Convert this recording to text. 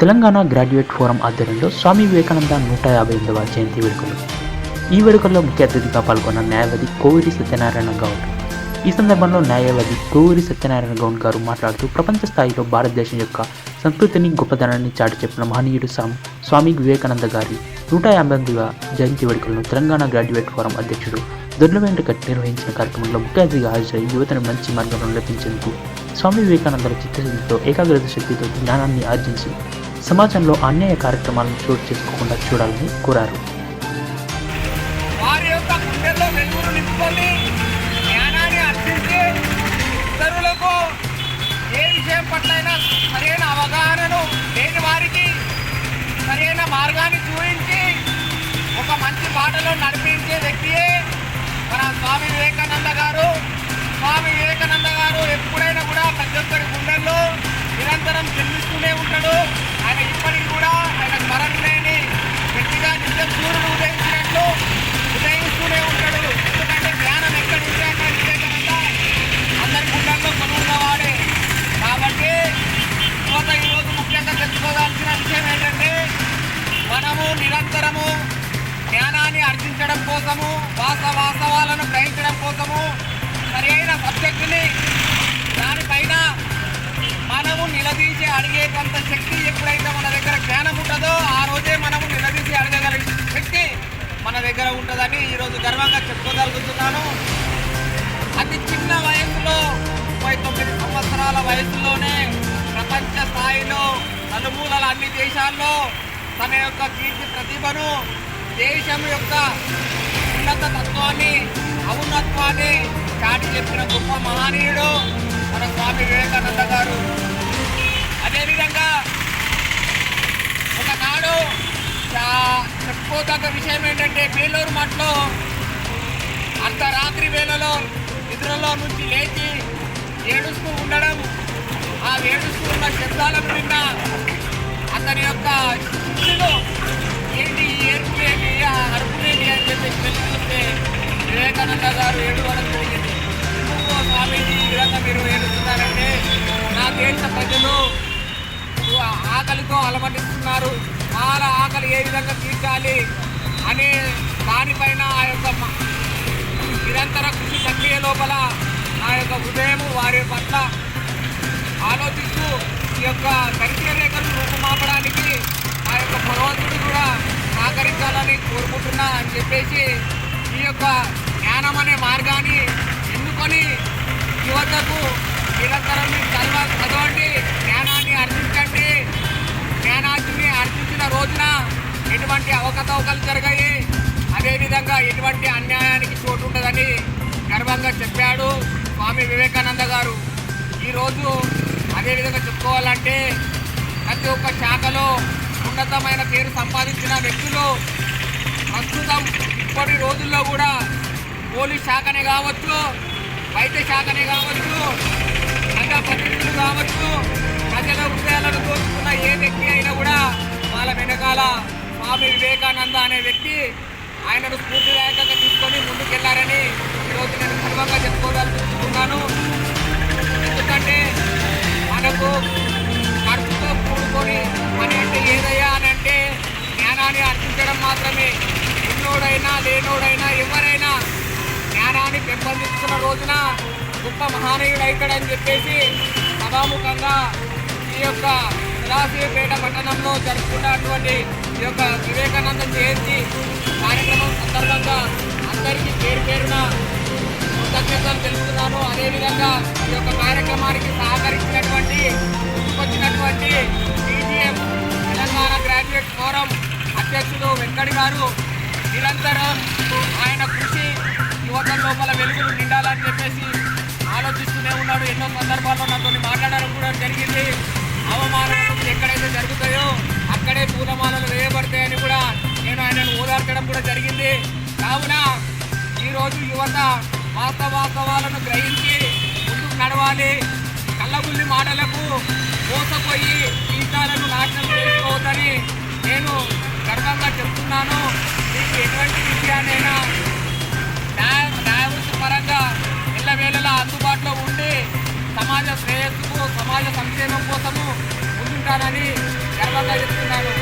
Telangana graduate forum ఆధ్వర్యంలో స్వామి వివేకానంద నూట యాభై ఎనిమిదవ జయంతి వేడుకలు. ఈ వేడుకల్లో ముఖ్య అతిథిగా పాల్గొన్న న్యాయవాది కోవిరి సత్యనారాయణ గౌడ్. ఈ సందర్భంలో న్యాయవాది కోవిరి సత్యనారాయణ గౌడ్ గారు మాట్లాడుతూ ప్రపంచ స్థాయిలో భారతదేశం యొక్క సంస్కృతిని గొప్పదనాన్ని చాటి చెప్పిన మహనీయుడు సామ్ స్వామి వివేకానంద గారి నూట యాభై ఎనిమిదివ జయంతి వేడుకలను తెలంగాణ గ్రాడ్యుయేట్ ఫోరం అధ్యక్షుడు దొడ్ల వెంకట్ నిర్వహించిన కార్యక్రమంలో ముఖ్య అతిథిగా హాజరై యువతను మంచి మార్గంలో నడిపించేందుకు స్వామి వివేకానంద చిత్తశుద్ధితో ఏకాగ్రత శక్తితో జ్ఞానాన్ని ఆర్జించి సమాజంలో అన్యాయ కార్యక్రమాలను చోటు చేసుకోకుండా చూడాలని కోరారు. వారి యొక్క గుండెల్లో వెలుగును నింపుకొని జ్ఞానాన్ని అర్థించి ఇతరులకు ఏ విషయం పట్లైనా సరైన అవగాహనను లేని వారికి సరైన మార్గాన్ని చూపించి ఒక మంచి బాటలో నడిపించే వ్యక్తియే మన స్వామి వివేకానంద గారు. స్వామి వివేకానంద గారు ఎప్పుడైనా కూడా ప్రతి ఒక్కరి గుండెల్లో నిరంతరం చెల్లిస్తూనే ఉంటాడు. కోసము వాస వాస్తవాలను గ్రహించడం కోసము సరైన సబ్జెక్టుని దానిపైన మనము నిలదీసి అడిగేటంత శక్తి ఎప్పుడైతే మన దగ్గర జ్ఞానం ఉంటుందో ఆ రోజే మనము నిలదీసి అడగగల శక్తి మన దగ్గర ఉంటుందని ఈరోజు గర్వంగా చెప్పుకోగలుగుతున్నాను అతి చిన్న వయసులో ముప్పై తొమ్మిది సంవత్సరాల వయసులోనే ప్రపంచ స్థాయిలో నలుమూలల అన్ని దేశాల్లో తన యొక్క కీర్తి ప్రతిభను దేశం యొక్క ఉన్నత తత్వాన్ని ఔన్నత్వాన్ని చాటి చెప్పిన గొప్ప మహనీయుడు మన స్వామి వివేకానంద గారు. అదేవిధంగా ఒకనాడు చెప్పుకోదగ్గ విషయం ఏంటంటే పేలూరు మట్లో అర్ధరాత్రి వేళలో నిద్రలో నుంచి లేచి ఏడుస్తూ ఉండడం ఆ ఏడుస్తూ ఉన్న శబ్దాలను విన్న ఆకలితో అలమటిస్తున్నారు. వాళ్ళ ఆకలి ఏ విధంగా తీర్చాలి అనే దానిపైన ఆ యొక్క నిరంతర కృషి ప్రక్రియ లోపల ఆ యొక్క హృదయం వారి పట్ల ఆలోచిస్తూ ఈ యొక్క దరిద్ర రేఖను రూపుమాపడానికి ఆ యొక్క భగవంతుడు కూడా సహకరించాలని కోరుకుంటున్నా అని చెప్పేసి ఈ యొక్క జ్ఞానం అనే మార్గాన్ని ఎన్నుకొని యువతకు ఎటువంటి అన్యాయానికి చోటు ఉండదని గర్వంగా చెప్పాడు స్వామి వివేకానంద గారు. ఈరోజు అదేవిధంగా చెప్పుకోవాలంటే ప్రతి ఒక్క శాఖలో ఉన్నతమైన పేరు సంపాదించిన వ్యక్తులు ప్రస్తుతం ఇప్పటి రోజుల్లో కూడా పోలీస్ శాఖనే కావచ్చు వైద్య శాఖనే కావచ్చు ప్రజా ప్రతినిధులు కావచ్చు ప్రజల హృదయాలను దోచుకున్న ఏ వ్యక్తి అయినా కూడా వాళ్ళ వెనకాల స్వామి వివేకానంద అనే వ్యక్తి ఆయనను స్ఫూర్తిదాయకంగా తీసుకొని ముందుకెళ్ళారని ఈరోజు నేను గర్వంగా చెప్పుకోగలుగుతున్నాను ఎందుకంటే మనకు ఖర్చుతో కూడుకొని పని అంటే ఏదయ్యా అని అంటే జ్ఞానాన్ని అర్పించడం మాత్రమే. ఉన్నోడైనా లేనోడైనా ఎవరైనా జ్ఞానాన్ని పెంపొందించుకున్న రోజున గొప్ప మహానీయుడు అవుతాడని చెప్పేసి సభాముఖంగా ఈ యొక్క కాశీపేట పట్టణంలో జరుపుకున్నటువంటి ఈ యొక్క వివేకానంద జయంతి కార్యక్రమం సందర్భంగా అందరికీ పేరు పేరున కృతజ్ఞతలు తెలుపుతున్నాను. అదేవిధంగా ఈ యొక్క కార్యక్రమానికి సహకరించినటువంటి వచ్చినటువంటి సిజిఎం తెలంగాణ గ్రాడ్యుయేట్ ఫోరం అధ్యక్షుడు వెంకట్ గారు నిరంతరం ఆయన కృషి యువత లోపల వెలుగులు నిండాలని చెప్పేసి ఆలోచిస్తూనే ఉన్నాడు. ఎన్నో సందర్భాల్లో నాతో మాట్లాడడం కూడా జరిగింది. కావున ఈరోజు యువత వాస్తవ వాస్తవాలను గ్రహించి ముందుకు నడవాలి. కళ్ళగుల్లి మాటలకు మోసపోయి జీవితాలను నాశనం చేసుకోవద్దని నేను గర్వంగా చెప్తున్నాను. మీకు ఎటువంటి విషయాన్నైనా న్యాయ న్యాయవృత్తి పరంగా ఎల్లవేళలా అందుబాటులో ఉండి సమాజ శ్రేయస్సుకు సమాజ సంక్షేమం కోసము ముందుంటానని గర్వంగా చెప్తున్నాను.